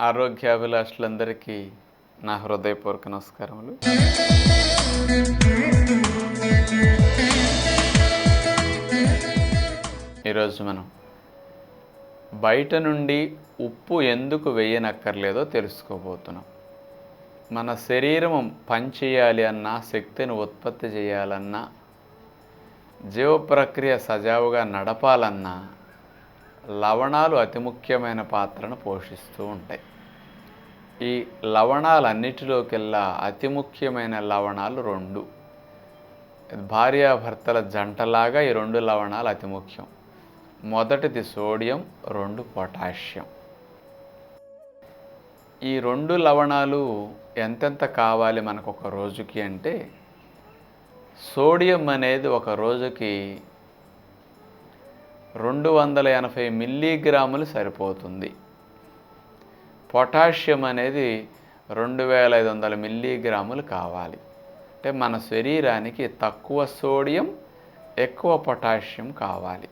ఆరోగ్యాభిలాషులందరికీ నా హృదయపూర్వక నమస్కారములు. ఈరోజు మనం బయట నుండి ఉప్పు ఎందుకు వేయనక్కర్లేదో తెలుసుకోబోతున్నాం. మన శరీరం పనిచేయాలి అన్నా శక్తిని ఉత్పత్తి చేయాలన్నా జీవ ప్రక్రియ సజావుగా నడపాలన్నా లవణాలు అతి ముఖ్యమైన పాత్రను పోషిస్తూ ఉంటాయి. ఈ లవణాలన్నిటిలోకెల్లా అతి ముఖ్యమైన లవణాలు రెండు. భార్యాభర్తల జంటలాగా ఈ రెండు లవణాలు అతి ముఖ్యం. మొదటిది సోడియం రెండు పొటాషియం. ఈ రెండు లవణాలు ఎంతెంత కావాలి మనకు ఒక రోజుకి అంటే సోడియం అనేది ఒక రోజుకి రెండు వందల ఎనభై మిల్లీగ్రాములు సరిపోతుంది. పొటాషియం అనేది రెండు వేల ఐదు వందల మిల్లీగ్రాములు కావాలి. అంటే మన శరీరానికి తక్కువ సోడియం ఎక్కువ పొటాషియం కావాలి.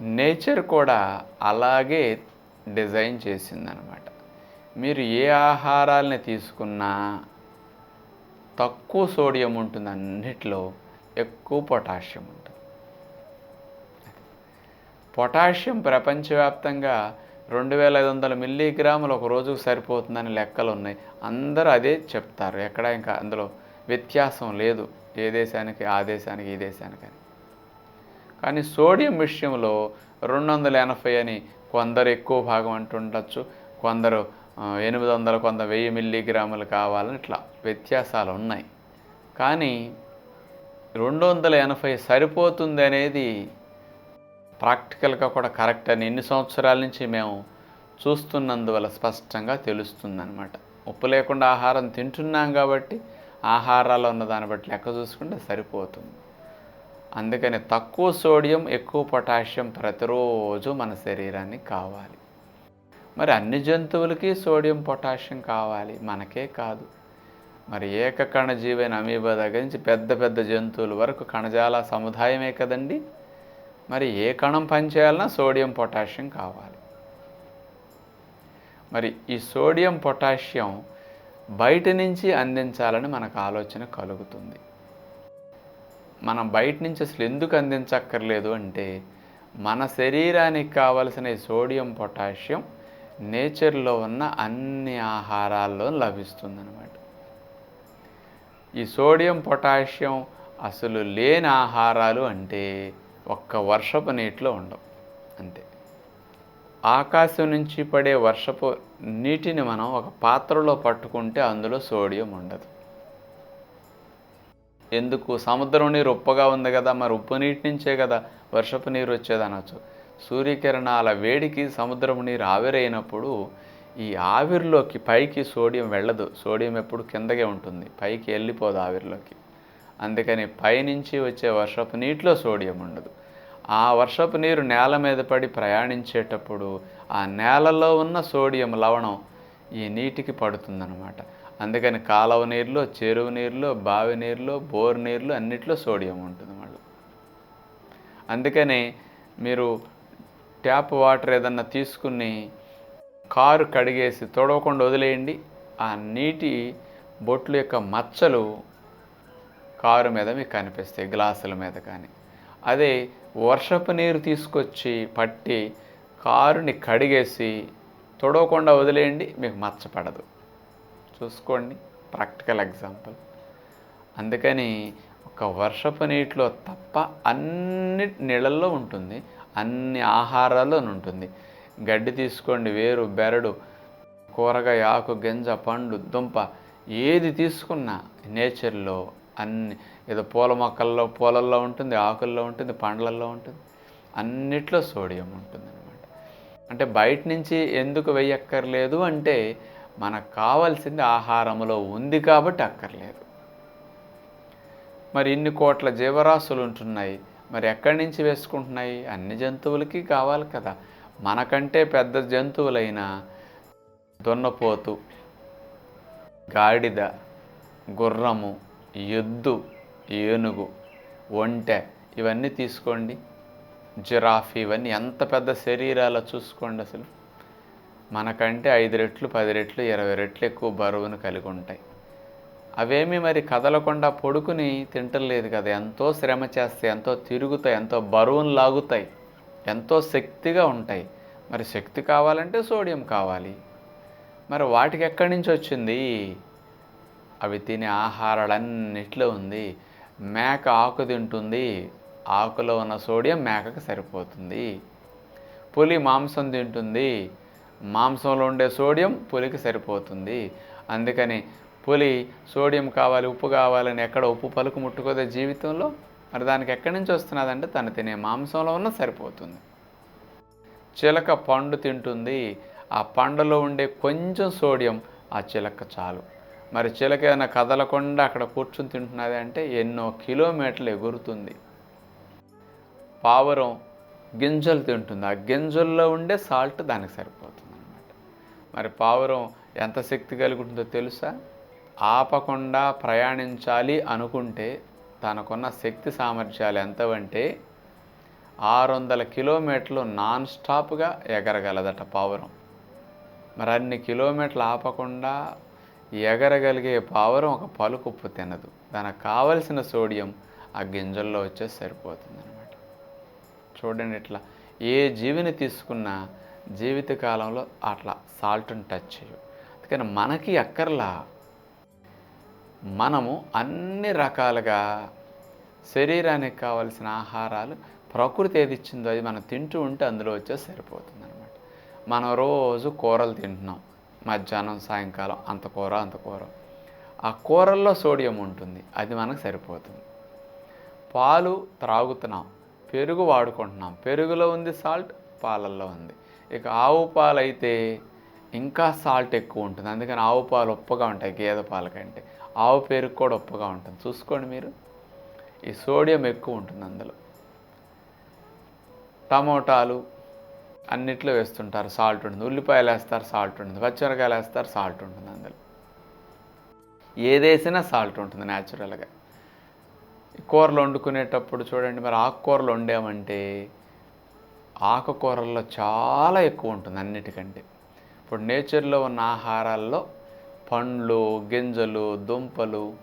నేచర్ కూడా అలాగే డిజైన్ చేసిందనమాట. మీరు ఏ ఆహారాలని తీసుకున్నా తక్కువ సోడియం ఉంటుంది అన్నిట్లో ఎక్కువ పొటాషియం ఉంటుంది. పొటాషియం ప్రపంచవ్యాప్తంగా రెండు వేల ఐదు వందల మిల్లీగ్రాములు ఒక రోజుకు సరిపోతుందని లెక్కలు ఉన్నాయి. అందరూ అదే చెప్తారు. ఎక్కడ ఇంకా అందులో వ్యత్యాసం లేదు. ఏ దేశానికి ఆ దేశానికి ఈ దేశానికి అని. కానీ సోడియం విషయంలో రెండు వందల ఎనభై అని కొందరు ఎక్కువ భాగం అంటుండొచ్చు. కొందరు ఎనిమిది వందల కొంత వెయ్యి మిల్లీగ్రాములు కావాలని ఇట్లా వ్యత్యాసాలు ఉన్నాయి. కానీ రెండు వందల ఎనభై సరిపోతుంది అనేది ప్రాక్టికల్గా కూడా కరెక్ట్ అని ఎన్ని సంవత్సరాల నుంచి మేము చూస్తున్నందువల్ల స్పష్టంగా తెలుస్తుందన్నమాట. ఉప్పు లేకుండా ఆహారం తింటున్నాం కాబట్టి ఆహారాలు ఉన్న దాన్ని బట్టి లెక్క చూసుకుంటే సరిపోతుంది. అందుకని తక్కువ సోడియం ఎక్కువ పొటాషియం ప్రతిరోజు మన శరీరానికి కావాలి. మరి అన్ని జంతువులకి సోడియం పొటాషియం కావాలి మనకే కాదు. మరి ఏకకణ జీవైన అమీబా దగ్గర నుంచి పెద్ద పెద్ద జంతువుల వరకు కణజాల సముదాయమే కదండి. మరి ఏ కణం పనిచేయాలన్నా సోడియం పొటాషియం కావాలి. మరి ఈ సోడియం పొటాషియం బయట నుంచి అందించాలని మనకు ఆలోచన కలుగుతుంది. మనం బయట నుంచి అసలు ఎందుకు అందించక్కర్లేదు అంటే మన శరీరానికి కావలసిన ఈ సోడియం పొటాషియం నేచర్లో ఉన్న అన్ని ఆహారాల్లో లభిస్తుందన్నమాట. ఈ సోడియం పొటాషియం అసలు లేని ఆహారాలు అంటే ఒక్క వర్షపు నీటిలో ఉండవు. అంతే. ఆకాశం నుంచి పడే వర్షపు నీటిని మనం ఒక పాత్రలో పట్టుకుంటే అందులో సోడియం ఉండదు. ఎందుకు? సముద్రం నీరు ఉప్పగా ఉంది కదా మరి ఉప్పు నీటి నుంచే కదా వర్షపు నీరు వచ్చేది అనొచ్చు. సూర్యకిరణాల వేడికి సముద్రపు నీరు ఆవిరైనప్పుడు ఈ ఆవిరిలోకి పైకి సోడియం వెళ్ళదు. సోడియం ఎప్పుడు కిందకే ఉంటుంది. పైకి వెళ్ళిపోదు ఆవిరిలోకి. అందుకని పైనుంచి వచ్చే వర్షపు నీటిలో సోడియం ఉండదు. ఆ వర్షపు నీరు నేల మీద పడి ప్రయాణించేటప్పుడు ఆ నేలలో ఉన్న సోడియం లవణం ఈ నీటికి పడుతుందన్నమాట. అందుకని కాలువ నీరులో చెరువు నీరులో బావి నీరులో బోర్ నీరులో అన్నిట్లో సోడియం ఉంటుంది మళ్ళీ. అందుకని మీరు ట్యాప్ వాటర్ ఏదన్నా తీసుకుని కారు కడిగేసి తొడవకుండా వదిలేయండి. ఆ నీటి బొట్లు యొక్క మచ్చలు కారు మీద మీకు కనిపిస్తాయి గ్లాసుల మీద కానీ. అదే వర్షపు నీరు తీసుకొచ్చి పట్టి కారుని కడిగేసి తొడవకుండా వదిలేయండి మీకు మచ్చపడదు. చూసుకోండి ప్రాక్టికల్ ఎగ్జాంపుల్. అందుకని ఒక వర్షపు నీటిలో తప్ప అన్ని నీళ్ళల్లో ఉంటుంది అన్ని ఆహారాల్లో ఉంటుంది. గడ్డి తీసుకోండి వేరు బెరడు కూరగాయ ఆకు గింజ పండు దుంప ఏది తీసుకున్నా నేచర్లో అన్ని ఏదో పూల మొక్కల్లో పూలల్లో ఉంటుంది ఆకుల్లో ఉంటుంది పండ్లల్లో ఉంటుంది. అన్నిట్లో సోడియం ఉంటుంది అనమాట అంటే బయట నుంచి ఎందుకు వెయ్యక్కర్లేదు అంటే మనకు కావాల్సింది ఆహారంలో ఉంది కాబట్టి అక్కర్లేదు. మరి ఇన్ని కోట్ల జీవరాశులు ఉంటున్నాయి. మరి ఎక్కడి నుంచి వేసుకుంటున్నాయి? అన్ని జంతువులకి కావాలి కదా. మనకంటే పెద్ద జంతువులైన దున్నపోతు గాడిద గుర్రము ఎద్దు ఏనుగు ఒంటె ఇవన్నీ తీసుకోండి. జిరాఫ్ ఇవన్నీ ఎంత పెద్ద శరీరాల చూసుకోండి అసలు. మనకంటే ఐదు రెట్లు పది రెట్లు ఇరవై రెట్లు ఎక్కువ బరువును కలిగి ఉంటాయి. అవేమీ మరి కదలకుండా పొడుకుని తింటలేదు కదా. ఎంతో శ్రమ చేస్తాయి ఎంతో తిరుగుతాయి ఎంతో బరువును లాగుతాయి ఎంతో శక్తిగా ఉంటాయి. మరి శక్తి కావాలంటే సోడియం కావాలి. మరి వాటికి ఎక్కడి నుంచి వచ్చింది? అవి తినే ఆహారాలన్నిట్లో ఉంది. మేక ఆకు తింటుంది. ఆకులో ఉన్న సోడియం మేకకు సరిపోతుంది. పులి మాంసం తింటుంది. మాంసంలో ఉండే సోడియం పులికి సరిపోతుంది. అందుకని పులి సోడియం కావాలి ఉప్పు కావాలని ఎక్కడ ఉప్పు పలుకు ముట్టుకోదే జీవితంలో. మరి దానికి ఎక్కడి నుంచి వస్తున్నదంటే తను తినే మాంసంలో ఉన్న సరిపోతుంది. చిలక పండు తింటుంది. ఆ పండులో ఉండే కొంచెం సోడియం ఆ చిలక చాలు. మరి చిలక ఏదైనా కదలకుండా అక్కడ కూర్చుని తింటున్నది అంటే ఎన్నో కిలోమీటర్లు ఎగురుతుంది. పావురం గింజలు తింటుంది. ఆ గింజల్లో ఉండే సాల్ట్ దానికి సరిపోతుంది అనమాట మరి పావురం ఎంత శక్తి కలిగి ఉంటుందో తెలుసా? ఆపకుండా ప్రయాణించాలి అనుకుంటే తనకున్న శక్తి సామర్థ్యాలు ఎంతవంటే ఆరు వందల కిలోమీటర్లు నాన్ స్టాప్గా ఎగరగలదట పావురం. మరి అన్ని కిలోమీటర్లు ఆపకుండా ఎగరగలిగే పావురం ఒక పలుకుప్పు తినదు. దానికి కావలసిన సోడియం ఆ గింజల్లో వచ్చే సరిపోతుంది అనమాట చూడండి ఇట్లా ఏ జీవిని తీసుకున్నా జీవితకాలంలో అట్లా సాల్ట్ని టచ్ చేయవు. అందుకని మనకి అక్కర్లా. మనము అన్ని రకాలుగా శరీరానికి కావలసిన ఆహారాలు ప్రకృతి ఏది ఇచ్చిందో అది మనం తింటూ ఉంటే అందులో వచ్చే సరిపోతుంది అనమాట మనం రోజు కూరలు తింటున్నాం. మధ్యాహ్నం సాయంకాలం అంత కూర అంత కూర. ఆ కూరల్లో సోడియం ఉంటుంది అది మనకు సరిపోతుంది. పాలు త్రాగుతున్నాం పెరుగు వాడుకుంటున్నాం. పెరుగులో ఉంది సాల్ట్ పాలల్లో ఉంది. ఇక ఆవు పాలు అయితే ఇంకా సాల్ట్ ఎక్కువ ఉంటుంది. అందుకని ఆవు పాలు ఉప్పగా ఉంటాయి గేదె పాల కంటే. ఆవు పెరుగు కూడా ఉప్పగా ఉంటుంది. చూసుకోండి మీరు. ఈ సోడియం ఎక్కువ ఉంటుంది అందులో. టమోటాలు అన్నిట్లో వేస్తుంటారు. సాల్ట్ ఉంటుంది. ఉల్లిపాయలు వేస్తారు సాల్ట్ ఉంటుంది. పచ్చిమిరకాయలు వేస్తారు సాల్ట్ ఉంటుంది అందులో. ఏదేసినా సాల్ట్ ఉంటుంది న్యాచురల్గా. కూరలు వండుకునేటప్పుడు చూడండి మరి ఆకుకూరలు వండామంటే ఆకుకూరల్లో చాలా ఎక్కువ ఉంటుంది అన్నిటికంటే. ఇప్పుడు నేచర్లో ఉన్న ఆహారాల్లో పండ్లు గింజలు దుంపలు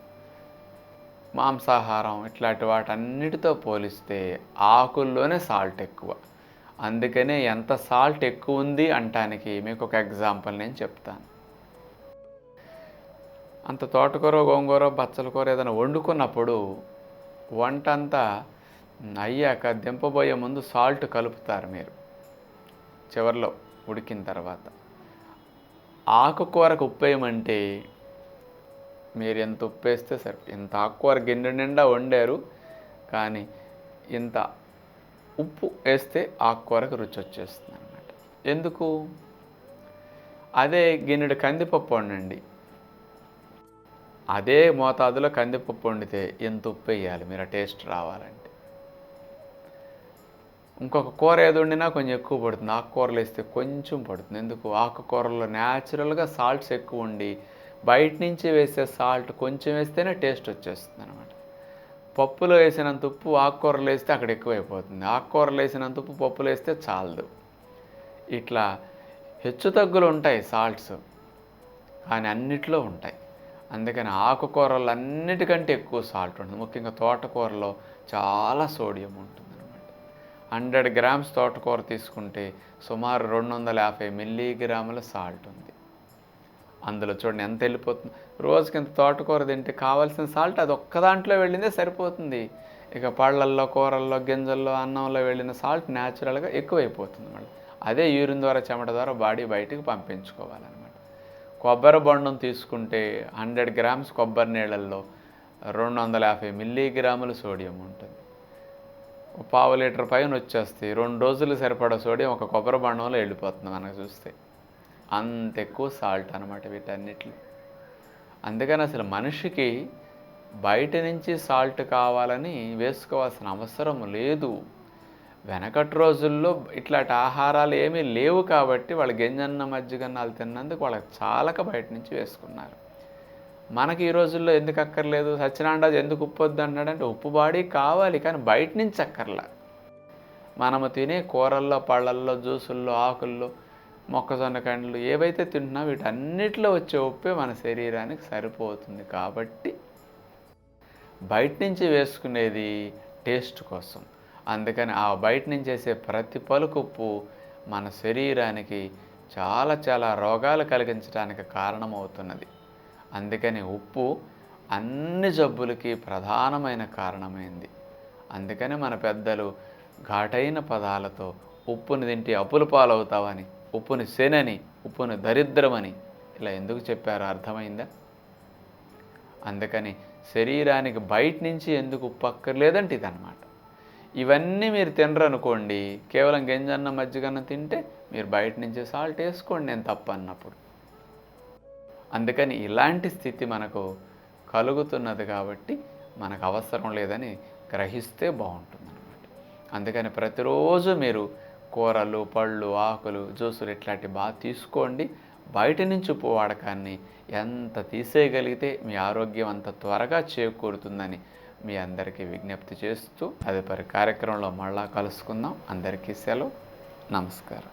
మాంసాహారం ఇట్లాంటి వాటన్నిటితో పోలిస్తే ఆకుల్లోనే సాల్ట్ ఎక్కువ. అందుకనే ఎంత సాల్ట్ ఎక్కువ ఉంది అంటానికి మీకు ఒక ఎగ్జాంపుల్ నేను చెప్తాను. అంత తోటకూర గోంగూర బచ్చల కూర ఏదైనా వండుకున్నప్పుడు వంట అంతా అయ్యాక దింపబోయే ముందు సాల్ట్ కలుపుతారు మీరు. చివరిలో ఉడికిన తర్వాత. ఆకుకూరకు ఉప్పేయమంటే మీరు ఎంత ఉప్పు వేస్తే సరి ఇంత ఆకుకూర గిన్నె నిండా వండారు కానీ ఇంత ఉప్పు వేస్తే ఆకుకూరకు రుచి వచ్చేస్తుంది అనమాట ఎందుకు? అదే గిన్నెడు కందిపప్పు వండండి. అదే మోతాదులో కందిపప్పు వండితే ఎంత ఉప్పు వేయాలి? మీరు ఆ టేస్ట్ రావాలంటే. ఇంకొక కూర ఏది వండినా కొంచెం ఎక్కువ పడుతుంది. ఆకుకూరలు వేస్తే కొంచెం పడుతుంది. ఎందుకు? ఆకుకూరలో న్యాచురల్గా సాల్ట్స్ ఎక్కువ ఉండి బయట నుంచి వేసే సాల్ట్ కొంచెం వేస్తేనే టేస్ట్ వచ్చేస్తుంది అనమాట పప్పులో వేసినంత ఉప్పు ఆకుకూరలు వేస్తే అక్కడ ఎక్కువైపోతుంది. ఆకుకూరలు వేసినంత ఉప్పు పప్పులు వేస్తే చాలదు. ఇట్లా హెచ్చు తగ్గులు ఉంటాయి సాల్ట్స్. కానీ అన్నిట్లో ఉంటాయి. అందుకని ఆకుకూరలు అన్నిటికంటే ఎక్కువ సాల్ట్ ఉంటుంది. ముఖ్యంగా తోటకూరలో చాలా సోడియం ఉంటుంది అనమాట హండ్రెడ్ గ్రామ్స్ తోటకూర తీసుకుంటే సుమారు రెండు వందల యాభై మిల్లీగ్రాముల సాల్ట్ ఉంది. అందులో చూడండి ఎంత వెళ్ళిపోతుంది. రోజుకి ఇంత తోటకూర తింటే కావాల్సిన సాల్ట్ అది ఒక్క దాంట్లో వెళ్ళిందే సరిపోతుంది. ఇక పళ్ళల్లో కూరల్లో గింజల్లో అన్నంలో వెళ్ళిన సాల్ట్ న్యాచురల్గా ఎక్కువైపోతుంది మళ్ళీ. అదే యూరిన్ ద్వారా చెమట ద్వారా బాడీ బయటికి పంపించుకోవాలన్నమాట. కొబ్బరి బొండం తీసుకుంటే హండ్రెడ్ గ్రామ్స్ కొబ్బరి నీళ్ళల్లో రెండు వందల యాభై మిల్లీగ్రాములు సోడియం ఉంటుంది. పావు లీటర్ పైన వచ్చేస్తాయి రెండు రోజులు సరిపడా సోడియం ఒక కొబ్బరి బండంలో వెళ్ళిపోతుంది మనకు చూస్తే. అంత ఎక్కువ సాల్ట్ అనమాట వీటన్నిటిలో. అందుకని అసలు మనిషికి బయట నుంచి సాల్ట్ కావాలని వేసుకోవాల్సిన అవసరం లేదు. వెనకటి రోజుల్లో ఇట్లాంటి ఆహారాలు ఏమీ లేవు కాబట్టి వాళ్ళు గింజన్న మజ్జిగన్నాలు తిన్నందుకు వాళ్ళకి చాలక బయట నుంచి వేసుకున్నారు. మనకి ఈ రోజుల్లో ఎందుకు అక్కర్లేదు? సత్యనారాయణరాజు ఎందుకు ఉప్పు వద్దు అన్నాడంటే ఉప్పు బాడీ కావాలి కానీ బయట నుంచి అక్కర్లా. మనము తినే కూరల్లో పళ్ళల్లో జ్యూసుల్లో ఆకుల్లో మొక్కజొన్న కండ్లు ఏవైతే తింటున్నా వీటన్నిటిలో వచ్చే ఉప్పే మన శరీరానికి సరిపోతుంది కాబట్టి బయట నుంచి వేసుకునేది టేస్ట్ కోసం. అందుకని ఆ బయట నుంచి వేసే ప్రతి పలుకు ఉప్పు మన శరీరానికి చాలా చాలా రోగాలు కలిగించడానికి కారణమవుతున్నది. అందుకని ఉప్పు అన్ని జబ్బులకి ప్రధానమైన కారణమైంది. అందుకని మన పెద్దలు ఘాటైన పదాలతో ఉప్పుని తింటే అప్పుల పాలవుతావని ఉప్పుని శనని ఉప్పుని దరిద్రమని ఇలా ఎందుకు చెప్పారో అర్థమైందా? అందుకని శరీరానికి బయట నుంచి ఎందుకు ఉప్పు అక్కర్లేదంటే ఇదన్నమాట. ఇవన్నీ మీరు తినరనుకోండి కేవలం గింజన్న మజ్జిగన్న తింటే మీరు బయట నుంచి సాల్ట్ వేసుకోండి నేను తప్ప అన్నప్పుడు. అందుకని ఇలాంటి స్థితి మనకు కలుగుతున్నది కాబట్టి మనకు అవసరం లేదని గ్రహిస్తే బాగుంటుంది అందుకని ప్రతిరోజు మీరు కూరలు పళ్ళు ఆకులు జ్యూసులు ఇట్లాంటి బాగా తీసుకోండి. బయట నుంచి ఉప్పు వాడకాన్ని ఎంత తీసేయగలిగితే మీ ఆరోగ్యం అంత త్వరగా చేకూరుతుందని మీ అందరికీ విజ్ఞప్తి చేస్తూ తదుపరి కార్యక్రమంలో మళ్ళా కలుసుకుందాం. అందరికీ సెలవు. నమస్కారం.